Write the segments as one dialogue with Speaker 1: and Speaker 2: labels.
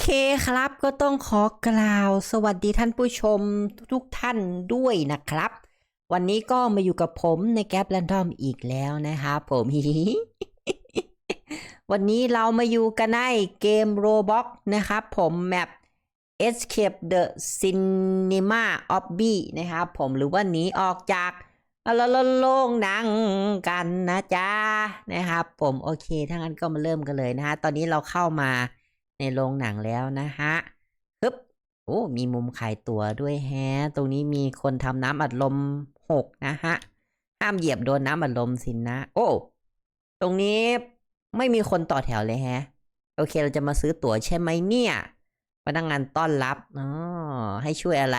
Speaker 1: เคครับก็ต้องขอกล่าวสวัสดีท่านผู้ชมทุกท่านด้วยนะครับ วันนี้ก็มาอยู่กับผมในแก๊ปแรนดอมอีกแล้วนะครับผม วันนี้เรามาอยู่กันในเกม Roblox นะครับผมแมป Escape the Cinema of B นะครับผมหรือว่าหนีออกจากโรงหนังกันนะจ๊ะนะครับผมโอเคถ้างั้นก็มาเริ่มกันเลยนะฮะตอนนี้เราเข้ามา ในโรงหนังแล้วนะฮะฮึบโอ้มีมุมขายตั๋วด้วยแฮะ ตรงนี้มีคนทำน้ำอัดลมหกนะฮะ ห้ามเหยียบโดนน้ำอัดลมสินนะ โอ้ ตรงนี้ไม่มีคนต่อแถวเลยแฮะ โอเคเราจะมาซื้อตั๋วใช่ไหมเนี่ย พนักงงานต้อนรับ อ๋อ ให้ช่วยอะไร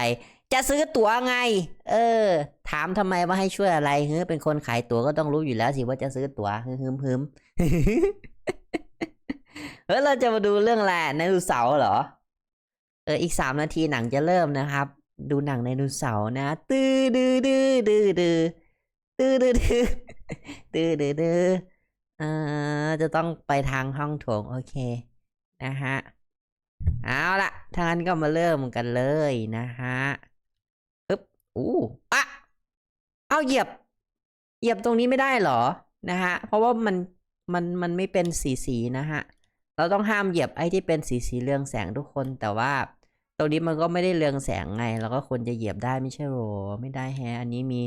Speaker 1: จะซื้อตั๋วไง เออ ถามทำไมว่าให้ช่วยอะไรเฮ้ยเป็นคนขายตั๋วก็ต้องรู้อยู่แล้วสิว่าจะซื้อตั๋วฮึมฮึม เออเราจะมาดูเรื่องอะไรไดโนเสาร์เหรอ เอออีกสามนาทีหนังจะเริ่มนะครับ ดูหนังไดโนเสาร์นะ ตื้อดื้อดื้อดื้อดื้อตื้อดื้อดื้อตื้อดื้อดื้อเออจะต้องไปทางห้องโถงโอเคนะฮะเอาละถ้างั้นก็มาเริ่มกันเลยนะฮะปึ๊บอู้อะเอาเหยียบ เหยียบตรงนี้ไม่ได้เหรอนะฮะเพราะว่ามันมันมันไม่เป็นสีสีนะฮะ เราต้องห้ามเหยียบไอ้ที่เป็นสีสีเรืองแสงทุกคน แต่ว่าตรงนี้มันก็ไม่ได้เรืองแสงไงเราก็ควรจะเหยียบได้ไม่ใช่หรอ ไม่ได้แฮะ อันนี้มี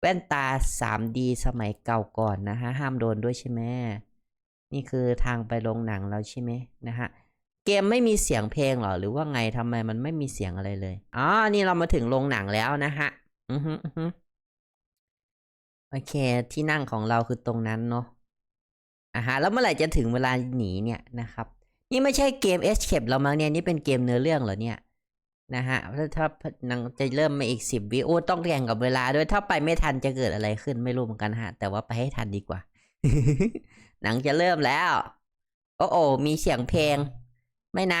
Speaker 1: แว่นตา 3D สมัยเก่าก่อนนะฮะ ห้ามโดนด้วยใช่ไหมนี่คือทางไปโรงหนังแล้วใช่ไหมนะฮะ เกมไม่มีเสียงเพลงหรอ หรือว่าไงทำไมมันไม่มีเสียงอะไรเลย อ๋อ นี่เรามาถึงโรงหนังแล้วนะฮะ อือฮึอือฮึโอเค ที่นั่งของเราคือตรงนั้นเนาะ อ่าฮะแล้วเมื่อไหร่จะถึงเวลาหนีเนี่ยนะครับ นี่ไม่ใช่เกม Escape เรามั้งเนี่ยนี่เป็นเกมเนื้อเรื่องเหรอเนี่ยนะฮะถ้าถ้านังจะเริ่มมาอีกสิบวิโอต้องแข่งกับเวลาด้วยถ้าไปไม่ทันจะเกิดอะไรขึ้นไม่รู้เหมือนกันฮะ แต่ว่าไปให้ทันดีกว่า หนังจะเริ่มแล้ว โอ้โอมีเสียงเพลง ไม่นะ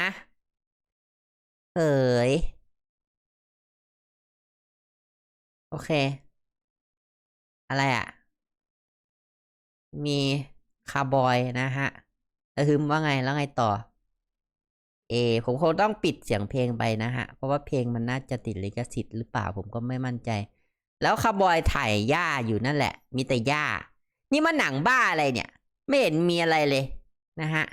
Speaker 1: เอ๋ยโอเค อะไรอะ่ะ มี คาร์บอยนะฮะแล้วฮึมว่าไงแล้วไงต่อ เอ ผมคงต้องปิดเสียงเพลงไปนะฮะ เพราะว่าเพลงมันน่าจะติดลิขสิทธิ์หรือเปล่าผมก็ไม่มั่นใจ แล้วคาร์บอยถ่ายหญ้าอยู่นั่นแหละ มีแต่หญ้า นี่มันหนังบ้าอะไรเนี่ย ไม่เห็นมีอะไรเลยนะฮะ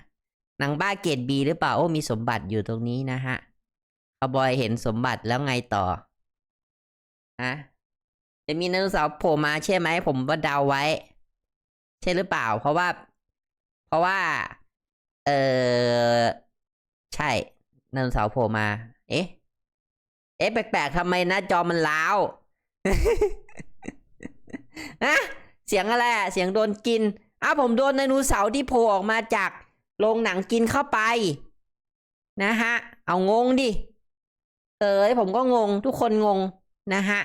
Speaker 1: หนังบ้าเกรดบีหรือเปล่า โอ้มีสมบัติอยู่ตรงนี้นะฮะคาร์บอยเห็นสมบัติแล้วไงต่อฮะจะมีไดโนเสาร์โผล่มาใช่ไหมผมว่าเดาไว้ ช่หรือเปล่า เพราะว่า เพราะว่า เออใช่ไดโนเสาร์โผล่มา เอ๊ะ เอ๊ะแปลกๆทำไมหน้าจอมันล้าวฮะเสียงอะไรเสียงโดนกินอ้าวผมโดนไดโนเสาร์ที่โผล่ออกมาจากโรงหนังกินเข้าไป นะฮะ เอางงดิเอ้ยผมก็งง ทุกคนงงนะฮะ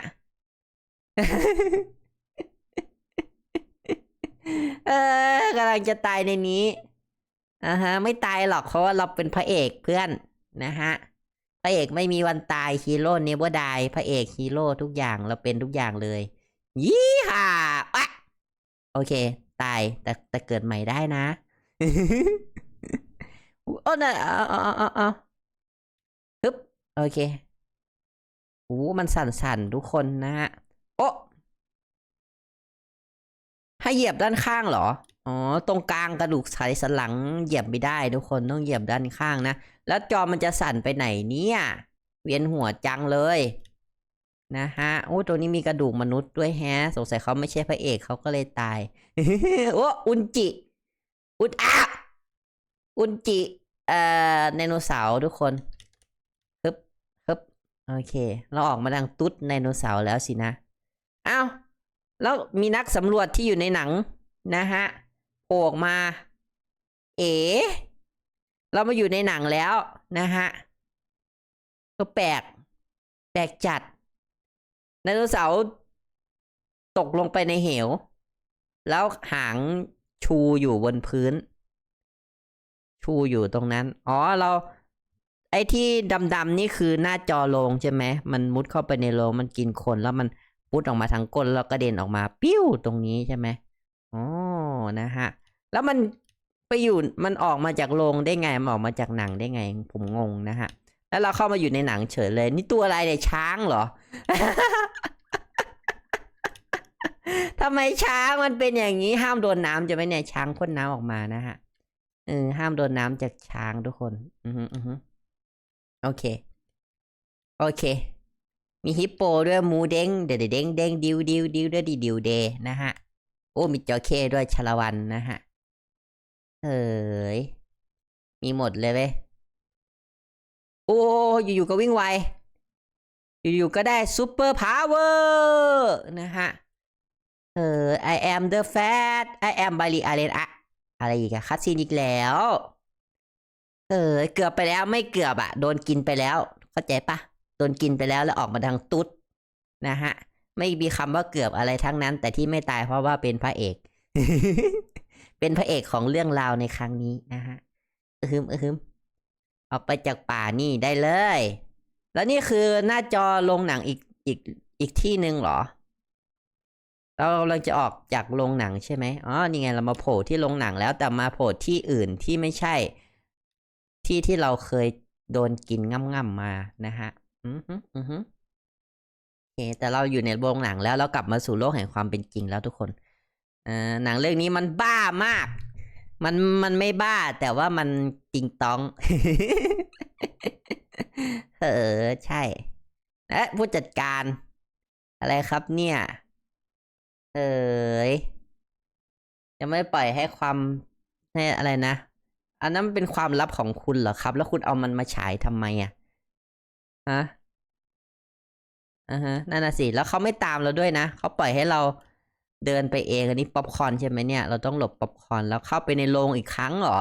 Speaker 1: เออกำลังจะตายในนี้อ่าฮะ ไม่ตายหรอกเพราะว่าเราเป็นพระเอกเพื่อนนะฮะพระเอกไม่มีวันตายฮีโร่เนเวอร์ดพระเอกฮีโร่ทุกอย่างเราเป็นทุกอย่างเลย ยี่ห้าอะโอเค ตายแต่แต่เกิดใหม่ได้นะโอ้น่ะอาเอาเอาเอาเอฮึบโอเคโอ้มันสั่นๆทุกคนนะฮะโอ้ ให้เหยียบด้านข้างเหรอ อ๋อ ตรงกลางกระดูกไขสันหลังเหยียบไม่ได้ทุกคนต้องเหยียบด้านข้างนะ แล้วจอมันจะสั่นไปไหนเนี่ย เวียนหัวจังเลย นะฮะ โอ้ตัวนี้มีกระดูกมนุษย์ด้วยแฮะ สงสัยเขาไม่ใช่พระเอกเขาก็เลยตาย โอ้อุนจิ อุนอะอุนจิ เอ่อ ไดโนเสาร์ทุกคนฮึบฮึบโอเค เราออกมาดังตุ๊ดไดโนเสาร์แล้วสินะ อ้าว แล้วมีนักสำรวจที่อยู่ในหนังนะฮะโผล่ออกมา เอ๋เรามาอยู่ในหนังแล้วนะฮะก็แปลก แปลกจัดไดโนเสาร์ตกลงไปในเหว แล้วหางชูอยู่บนพื้น ชูอยู่ตรงนั้น อ๋อเรา ไอ้ที่ดำๆนี่คือหน้าจอโรงใช่ไหม มันมุดเข้าไปในโรงมันกินคนแล้วมัน พุดออกมาทางก้นแล้วกระเด็นออกมาปิ้วตรงนี้ใช่ไหมอ๋อนะฮะ แล้วมันไปอยู่มันออกมาจากโรงได้ไง มันออกมาจากหนังได้ไง ผมงงนะฮะ แล้วเราเข้ามาอยู่ในหนังเฉยเลย นี่ตัวอะไรเนี่ยช้างเหรอทำไมช้างมันเป็นอย่างนี้ ห้ามโดนน้ำจะไหมเนี่ยช้างพ่นน้ำออกมานะฮะเออห้ามโดนน้ำจากช้างทุกคน อือฮึอือฮึโอเค โอเค มีฮิปโปด้วยหมูเด้งเดเดเด้งเด้งดิวดิวดิวด้วยดิดิวเดนะฮะ โอ้มีจระเข้ด้วยชลวันนะฮะเฮ้ยมีหมดเลยเว้ยโอ้อยู่ๆก็วิ่งไวอยู่ๆก็ได้ซูเปอร์พาวเวอร์นะฮะเออ I am the fat I am บาลีอาเรนอะอะไรอีกอะคัดซีนอีกแล้ว เออ เกือบไปแล้วไม่เกือบอะโดนกินไปแล้ว เข้าใจปะ นกินไปแล้วแล้วออกมาทางตุ๊ดนะฮะ ไม่มีคำว่าเกือบอะไรทั้งนั้น แต่ที่ไม่ตายเพราะว่าเป็นพระเอก เป็นพระเอกของเรื่องราวในครั้งนี้นะฮะอือฮึมอือฮึมออกไปจากป่านี่ได้เลย แล้วนี่คือหน้าจอลงหนังอีกอีกอีกที่หนึ่งเหรอ เรากำลังจะออกจากโรงหนังใช่ไหมอ๋อ นี่ไงเรามาโผล่ที่โรงหนังแล้วแต่มาโผล่ที่อื่นที่ไม่ใช่ ที่ที่เราเคยโดนกินง่ำๆมานะฮะ อือฮึอือฮึโอเคแต่เราอยู่ในโรงหนังแล้วเรากลับมาสู่โลกแห่งความเป็นจริงแล้วทุกคนเอ่อหนังเรื่องนี้มันบ้ามาก มันมันไม่บ้า แต่ว่ามันจริงต้อง เออใช่และผู้จัดการ อะไรครับเนี่ย เอยจะไม่ปล่อยให้ความให้อะไรนะ อันนั้นเป็นความลับของคุณเหรอครับ แล้วคุณเอามันมาฉายทำไมอะ ฮะอ่าฮะนั่นน่ะสิแล้วเขาไม่ตามเราด้วยนะเขาปล่อยให้เราเดินไปเองอันนี้ป๊อปคอนใช่ไหมเนี่ย เราต้องหลบป๊อปคอนแล้วเข้าไปในโรงอีกครั้งเหรอ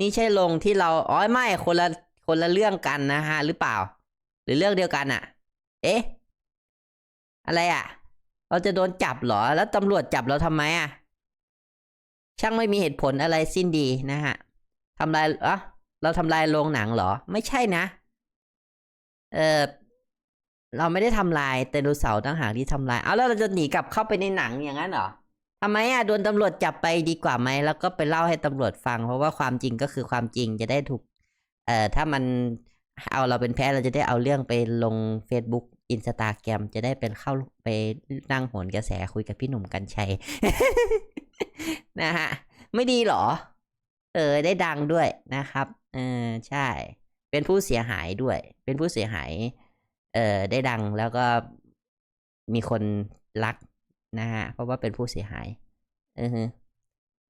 Speaker 1: นี่ใช่โรงที่เราอ๋อไม่คนละคนละเรื่องกันนะฮะหรือเปล่า หรือเรื่องเดียวกันอะเอ๊ะ อะไรอะเราจะโดนจับเหรอ แล้วตำรวจจับเราทำไมอะช่างไม่มีเหตุผลอะไรสิ้นดีนะฮะทำลายอะ เราทำลายโรงหนังเหรอ ไม่ใช่นะ เออเราไม่ได้ทำลายแต่ดูเสาต่างหากที่ทำลาย เอาแล้วเราจะหนีกลับเข้าไปในหนังอย่างนั้นเหรอทำไมอะโดนตำรวจจับไปดีกว่าไหมแล้วก็ไปเล่าให้ตำรวจฟัง เพราะว่าความจริงก็คือความจริงจะได้ถูก เอ่อถ้ามันเอาเราเป็นแพ้เราจะได้เอาเรื่องไปลง Facebook อินสตาแกรมจะได้เป็นเข้าไปนั่งโหนกระแสคุยกับพี่หนุ่มกัญชัย นะฮะ ไม่ดีเหรอ เออ ได้ดังด้วยนะครับ เออใช่ เป็นผู้เสียหายด้วย เป็นผู้เสียหาย เออได้ดังแล้วก็มีคนรักนะฮะ เพราะว่าเป็นผู้เสียหาย เออฮึ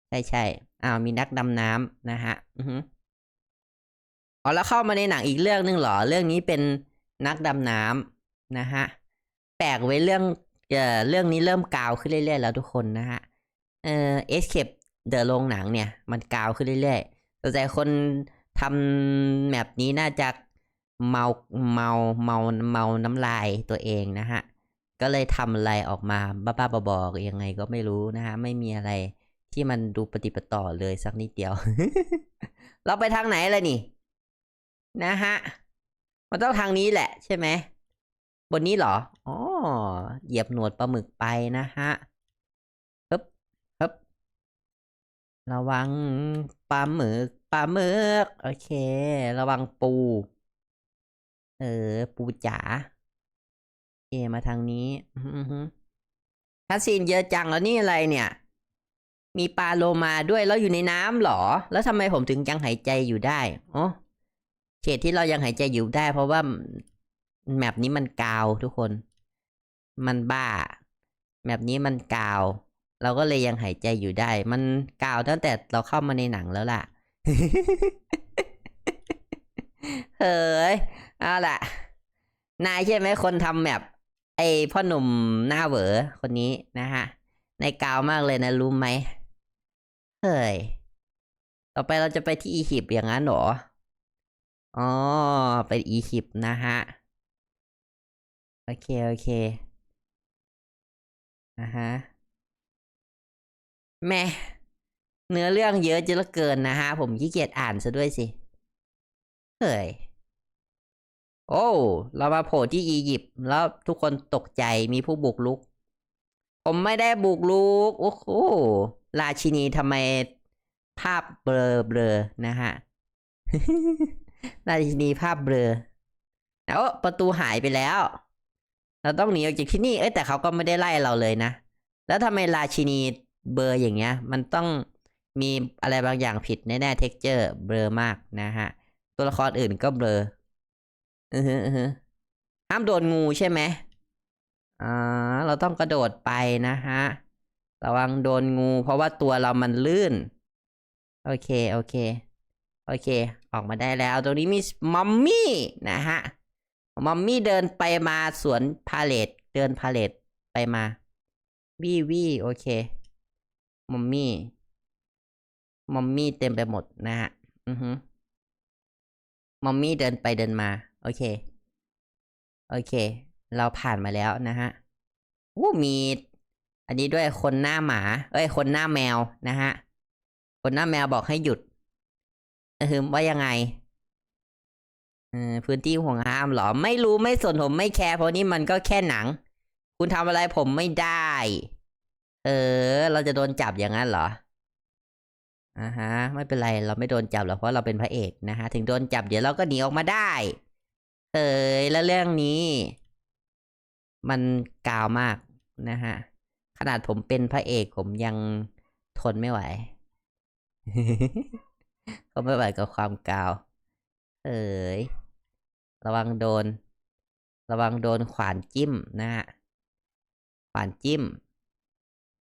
Speaker 1: ใช่ใช่อ้าวมีนักดำน้ำนะฮะ อือฮึอ๋อแล้วเข้ามาในหนังอีกเรื่องหนึงเหรอ เรื่องนี้เป็นนักดำน้ำนะฮะ แปลกไว้เรื่อง เอ่อ เรื่องนี้เริ่มกาวขึ้นเรื่อยๆแล้วทุกคนนะฮะ เอ่อ Escape เดอะโรงหนังเนี่ย มันกาวขึ้นเรื่อยๆแต่คน ทำแมปนี้น่าจะเมาเมาเมาเมาน้ำลายตัวเองนะฮะ ก็เลยทำอะไรออกมาบ้าๆบอๆยังไงก็ไม่รู้นะฮะ ไม่มีอะไรที่มันดูปฏิปต่อเลยสักนิดเดียว เราไปทางไหนล่ะนี่ นะฮะ มันต้องทางนี้แหละใช่ไหม บนนี้เหรอ อ๋อ เหยียบหนวดปลาหมึกไปนะฮะฮึบฮึบ ระวังปลาหมึกปลาหมึกโอเค ระวังปู เออ ปูจ๋าโอมาทางนี้อือฮึคัสซีนเยอะจังแล้วนี่อะไรเนี่ย มีปลาโลมาด้วยแล้วอยู่ในน้ำหรอ แล้วทำไมผมถึงยังหายใจอยู่ได้อ๋อเขตที่เรายังหายใจอยู่ได้ เพราะว่าแมปนี้มันกาวทุกคน มันบ้าแมปนี้มันกาว เราก็เลยยังหายใจอยู่ได้ มันกาวตั้งแต่เราเข้ามาในหนังแล้วล่ะ เฮ้ย เอาล่ะ นายใช่ไหมคนทำแมปไอพ่อหนุ่มหน้าเหวอคนนี้นะฮะ ในกาวมากเลยนะรู้ไหม เฮ้ย ต่อไปเราจะไปที่อียิปต์อย่างนั้นเหรอ อ๋อ ไปอียิปต์นะฮะ โอเค โอเค อ่าฮะ แม่เนื้อเรื่องเยอะจะเลือเกินนะฮะ ผมขี้เกียจอ่านซะด้วยสิ เฮ้ย โอ้ เรามาโผล่ที่อียิปต์แล้วทุกคนตกใจมีผู้บุกรุก ผมไม่ได้บุกลุก โอ้โห ราชินีทำไมภาพเบลอเบลอนะฮะ ราชินีภาพเบลอแล้วประตูหายไปแล้ว เราต้องหนีออกจากที่นี่ เอ้แต่เขาก็ไม่ได้ไล่เราเลยนะ แล้วทำไมราชินี เบลออย่างเงี้ย มันต้องมีอะไรบางอย่างผิดแน่ๆเท็กเจอร์เบลอมากนะฮะ ตัวละครอื่นก็เบลออือฮึอือฮึห้ามโดนงูใช่ไหมอ่าเราต้องกระโดดไปนะฮะ ระวังโดนงู เพราะว่าตัวเรามันลื่น โอเค โอเค โอเค ออกมาได้แล้ว ตรงนี้มีมัมมี่นะฮะ มัมมี่เดินไปมาสวนพาเลตเดินพาเลตไปมาวี่วี่โอเค มัมมี่มัมมี่เต็มไปหมดนะฮะ อือฮึมัมมี่เดินไปเดินมา โอเค โอเค เราผ่านมาแล้วนะฮะอู้มีอันนี้ด้วยคนหน้าหมา เอ้ย คนหน้าแมวนะฮะ คนหน้าแมวบอกให้หยุดเออว่ายังไงเออพื้นที่ห่วงห้ามเหรอ ไม่รู้ไม่สนผมไม่แคร์เพราะนี่มันก็แค่หนัง คุณทำอะไรผมไม่ได้ เออ เราจะโดนจับอย่างนั้นเหรออ่าฮะ ไม่เป็นไรเราไม่โดนจับหรอกเพราะเราเป็นพระเอกนะฮะ ถึงโดนจับเดี๋ยวเราก็หนีออกมาได้ เอยแล้วเรื่องนี้ มันกาวมากนะฮะ ขนาดผมเป็นพระเอกผมยังทนไม่ไหว ก็ไม่ไหวกับความกาว เอ้ยระวังโดน ระวังโดนขวานจิ้มนะฮะขวานจิ้ม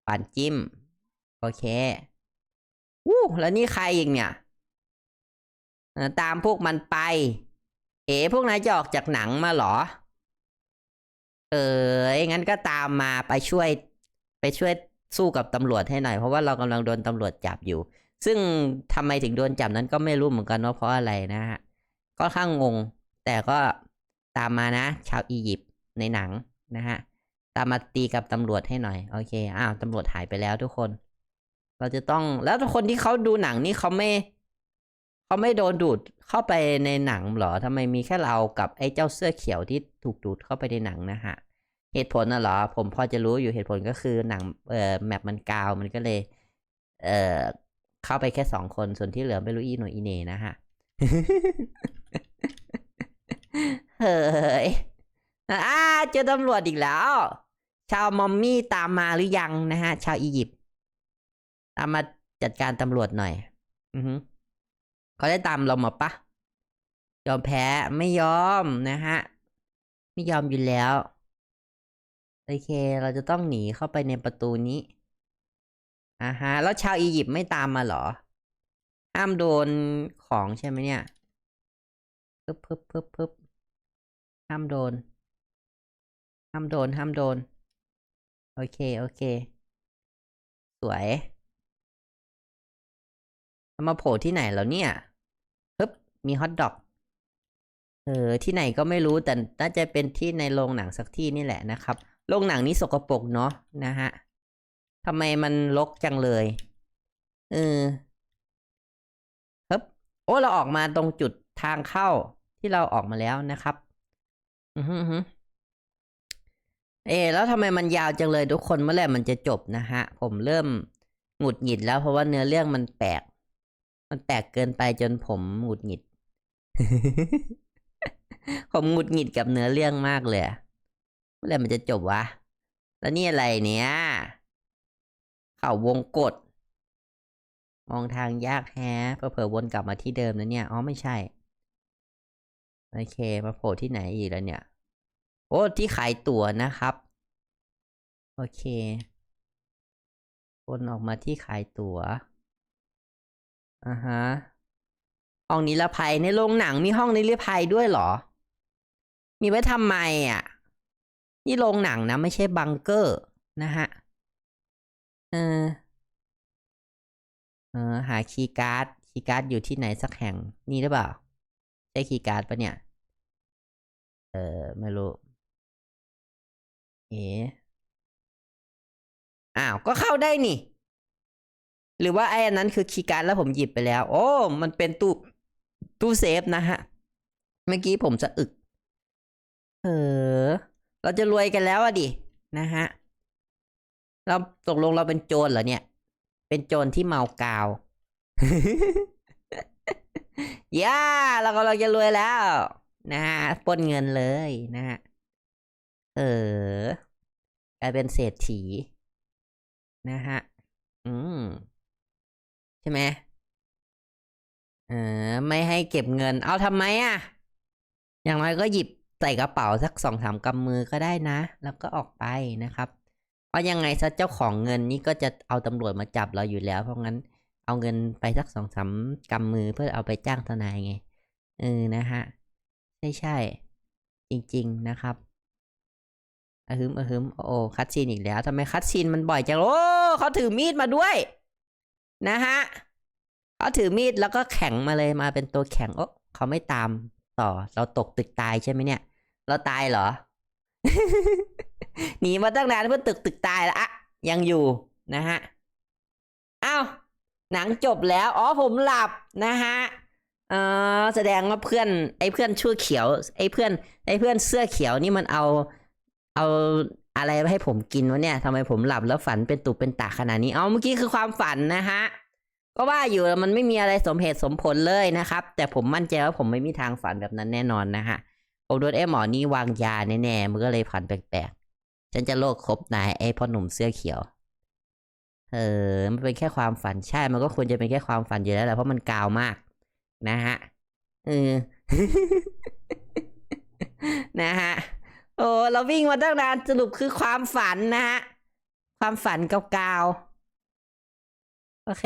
Speaker 1: ขวานจิ้ม โอเคอู้แล้วนี่ใครอีกเนี่ย ตามพวกมันไป เอ๋พวกนายจะออกจากหนังมาหรอ เอองั้นก็ตามมาไปช่วย ไปช่วยสู้กับตำรวจให้หน่อย เพราะว่าเรากำลังโดนตำรวจจับอยู่ ซึ่งทำไมถึงโดนจับนั้นก็ไม่รู้เหมือนกันว่าเพราะอะไรนะฮะก็ข้างงง แต่ก็ตามมานะ ชาวอียิปต์ในหนังนะฮะ ตามมาตีกับตำรวจให้หน่อย โอเค อ้าวตำรวจหายไปแล้วทุกคน เราจะต้อง แล้วทุกคนที่เขาดูหนังนี่เขาไม่เขาไม่โดนดูดเข้าไปในหนังหรอทำไมมีแค่เรากับไอ้เจ้าเสื้อเขียวที่ถูกดูดเข้าไปในหนังนะฮะ เหตุผลน่ะเหรอ ผมพอจะรู้อยู่เหตุผลก็คือหนัง เอ่อ แมปมันกาว มันก็เลย เอ่อ เข้าไปแค่สองคน ส่วนที่เหลือไม่รู้อีโนอีเนนะฮะ เฮ้ย อ่าเจอตำรวจอีกแล้ว ชาวมอมมี่ตามมาหรือยังนะฮะ ชาวอียิปต์ตามมาจัดการตำรวจหน่อย อือฮึเขาได้ตามเรามาปะยอมแพ้ไม่ยอมนะฮะ ไม่ยอมอยู่แล้ว โอเค เราจะต้องหนีเข้าไปในประตูนี้อ่าฮะ แล้วชาวอียิปต์ไม่ตามมาเหรอ ห้ามโดนของใช่ไหมเนี่ยปึ๊บปึ๊บปึ๊บปึ๊บห้ามโดน ห้ามโดน ห้ามโดน โอเค โอเค สวยมันมาโผล่ที่ไหนแล้วเนี่ยปึ๊บมีฮอทดอก เออ ที่ไหนก็ไม่รู้แต่น่าจะเป็นที่ในโรงหนังสักที่นี่แหละนะครับ โรงหนังนี้สกปรกเนาะนะฮะทำไมมันรกจังเลย เออฮึบโอ้ เราออกมาตรงจุดทางเข้าที่เราออกมาแล้วนะครับ อือฮึ เอ แล้วทำไมมันยาวจังเลยทุกคนเมื่อไหร่มันจะจบนะฮะ ผมเริ่มหงุดหงิดแล้วเพราะว่าเนื้อเรื่องมันแปลก มันแปลกเกินไปจนผมหงุดหงิด ผมหงุดหงิดกับเนื้อเรื่องมากเลยเมื่อไหร่มันจะจบวะ แล้วนี่อะไรเนี่ยเขาวงกดมองทางยากแฮะเผื่อๆวนกลับมาที่เดิมนะเนี่ย อ๋อไม่ใช่ โอเค มาโผล่ที่ไหนอีกแล้วเนี่ย โอ้ที่ขายตั๋วนะครับ โอเควนออกมาที่ขายตั๋วอ่าฮะห้องนิรภัยในโรงหนังมีห้องนิรภัยด้วยเหรอ มีไว้ทำไมอะ นี่โรงหนังนะ ไม่ใช่บังเกอร์นะฮะ เออ เออ หาคีย์การ์ด คีย์การ์ดอยู่ที่ไหนสักแห่ง นี่หรือเปล่า ใช่คีย์การ์ดปะเนี่ย เออ ไม่รู้ เอ๋อ้าว ก็เข้าได้นี่ หรือว่าไอ้นั้นคือคีย์การ์ดแล้วผมหยิบไปแล้ว โอ้ มันเป็นตู้ตู้เซฟนะฮะ เมื่อกี้ผมจะอึก เออ เราจะรวยกันแล้วอะดิ นะฮะ เราตกลงเราเป็นโจรเหรอเนี่ย เป็นโจรที่เมากาว ย่า เรากำลังจะรวยแล้ว นะฮะป้นเงินเลยนะฮะ เออกลายเป็นเศรษฐีนะฮะ อืม ใช่ไหมเออไม่ให้เก็บเงิน เอาทำไมอะ อย่างน้อยก็หยิบใส่กระเป๋าสักสองสามกำมือก็ได้นะ แล้วก็ออกไปนะครับ เพราะยังไงซะเจ้าของเงินนี่ก็จะเอาตำรวจมาจับเราอยู่แล้ว เพราะงั้นเอาเงินไปสักสองสามกำมือเพื่อเอาไปจ้างทนายไง เออ นะฮะ ใช่ใช่ จริง ๆ นะครับ อะฮึมอะฮึมโอ้คัดซีนอีกแล้วทำไมคัดซีนมันบ่อยจังโอ้เขาถือมีดมาด้วย นะฮะเขาถือมีดแล้วก็แข็งมาเลยมาเป็นตัวแข็งโอ้เขาไม่ตามต่อ เราตกตึกตายใช่ไหมเนี่ย เราตายเหรอหนีมาตั้งนานเพื่อตึกตึกตายแล้วอะยังอยู่นะฮะอ้าวหนังจบแล้วอ๋อผมหลับนะฮะเออแสดงว่าเพื่อนไอ้เพื่อนชั่วเขียว ไอ้เพื่อน ไอ้เพื่อนเสื้อเขียวนี่มันเอา เอาอะไรมาให้ผมกินวะเนี่ยทำไมผมหลับแล้วฝันเป็นตุเป็นตาขนาดนี้ เอาเมื่อกี้คือความฝันนะฮะ ก็ว่าอยู่มันไม่มีอะไรสมเหตุสมผลเลยนะครับ แต่ผมมั่นใจว่าผมไม่มีทางฝันแบบนั้นแน่นอนนะฮะ ผมโดนไอ้หมอนี่วางยาแน่ๆมันก็เลยฝันแปลกๆ ฉันจะโลกครบนายไอ้พ่อหนุ่มเสื้อเขียว เออ มันเป็นแค่ความฝันใช่ มันก็ควรจะเป็นแค่ความฝันอยู่แล้วแหละเพราะมันกาวมาก นะฮะ เออ นะฮะ โอ้เราวิ่งมาตั้งนานสรุปคือความฝันนะฮะ ความฝันเก่าๆ โอเค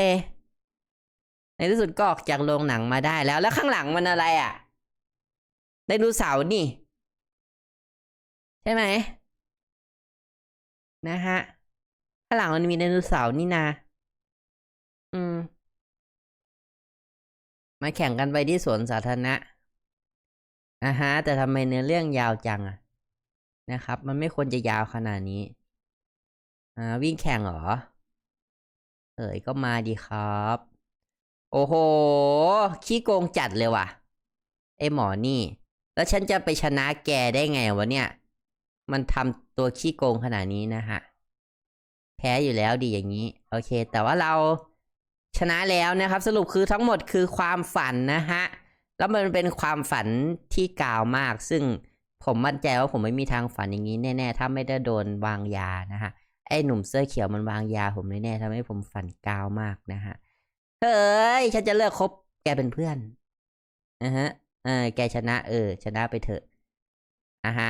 Speaker 1: ในที่สุดก็ออกจากโรงหนังมาได้แล้ว แล้วข้างหลังมันอะไรอะไดโนเสาร์นี่ ใช่ไหม นะฮะ ข้างหลังมันมีไดโนเสาร์นี่นา อืม มาแข่งกันไปที่สวนสาธารณะอ่าฮะ แต่ทำไมเนื้อเรื่องยาวจังอะ นะครับ มันไม่ควรจะยาวขนาดนี้ อ่า วิ่งแข่งเหรอ เอ๋ยก็มาดีครับ โอ้โห ขี้โกงจัดเลยว่ะ ไอหมอนี่ แล้วฉันจะไปชนะแกได้ไงวะเนี่ย มันทำตัวขี้โกงขนาดนี้นะฮะ แพ้อยู่แล้วดีอย่างนี้ โอเค แต่ว่าเราชนะแล้วนะครับ สรุปคือทั้งหมดคือความฝันนะฮะ แล้วมันเป็นความฝันที่กาวมากซึ่ง ผมมั่นใจว่าผมไม่มีทางฝันอย่างนี้แน่ๆ ถ้าไม่ได้โดนวางยานะฮะ ไอ้หนุ่มเสื้อเขียวมันวางยาผมแน่ๆทำให้ผมฝันกาวมากนะฮะ เฮ้ย ฉันจะเลิกคบแกเป็นเพื่อนนะฮะ เออ แกชนะ เออ ชนะไปเถอะอะฮะ